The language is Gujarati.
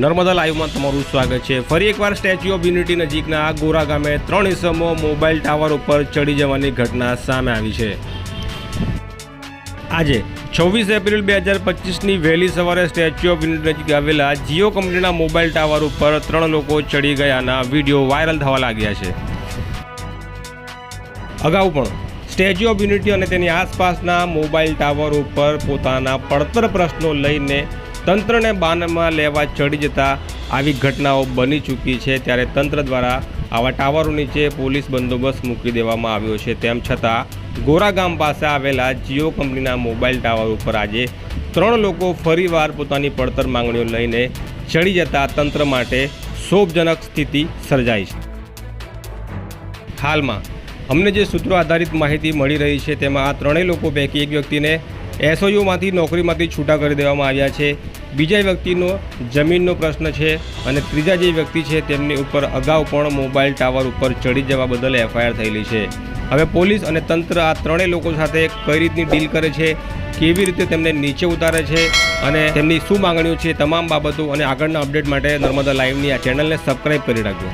નર્મદા લાઈવમાં તમારું સ્વાગત છે. ફરી એકવાર સ્ટેચ્યુ ઓફ યુનિટી નજીકના ગોરા ગામે ત્રણ ઇસમો મોબાઈલ ટાવર ઉપર ચડી જવાની ઘટના સામે આવી છે. આજે છવ્વીસ એપ્રિલ બે હજાર પચીસની વહેલી સવારે સ્ટેચ્યુ ઓફ યુનિટી નજીક આવેલા જીઓ કંપનીના મોબાઈલ ટાવર ઉપર ત્રણ લોકો ચડી ગયાના વીડિયો વાયરલ થવા લાગ્યા છે. અગાઉ પણ સ્ટેચ્યુ ઓફ યુનિટી અને તેની આસપાસના મોબાઈલ ટાવર ઉપર પોતાના પડતર પ્રશ્નો લઈને તંત્રને બાનમાં લેવા ચડી જતા આવી ઘટનાઓ બની ચૂકી છે. ત્યારે તંત્ર દ્વારા આવા ટાવરો નીચે પોલીસ બંદોબસ્ત મૂકી દેવામાં આવ્યો છે. તેમ છતાં, ગોરા ગામ પાસે આવેલા જીઓ કંપનીના મોબાઈલ ટાવર ઉપર આજે ત્રણ લોકો ફરીવાર પોતાની પડતર માંગણીઓ લઈને ચડી જતા તંત્ર માટે શોભજનક સ્થિતિ સર્જાઈ છે. હાલમાં અમને જે સૂત્રો આધારિત માહિતી મળી રહી છે, તેમાં આ ત્રણેય લોકો પૈકી એક વ્યક્તિને એસઓયુમાંથી નોકરીમાંથી છૂટા કરી દેવામાં આવ્યા છે. બીજા વ્યક્તિનો જમીનનો પ્રશ્ન છે અને ત્રીજા જે વ્યક્તિ છે તેમની ઉપર અગાઉ પણ મોબાઈલ ટાવર ઉપર ચડી જવા બદલ એફઆઈઆર થયેલી છે. હવે પોલીસ અને તંત્ર આ ત્રણેય લોકો સાથે કઈ રીતની ડીલ કરે છે, કેવી રીતે તેમને નીચે ઉતારે છે અને તેમની શું માંગણીઓ છે તમામ બાબતો અને આગળના અપડેટ માટે નર્મદા લાઈવની આ ચેનલને સબસ્ક્રાઈબ કરી રાખજો.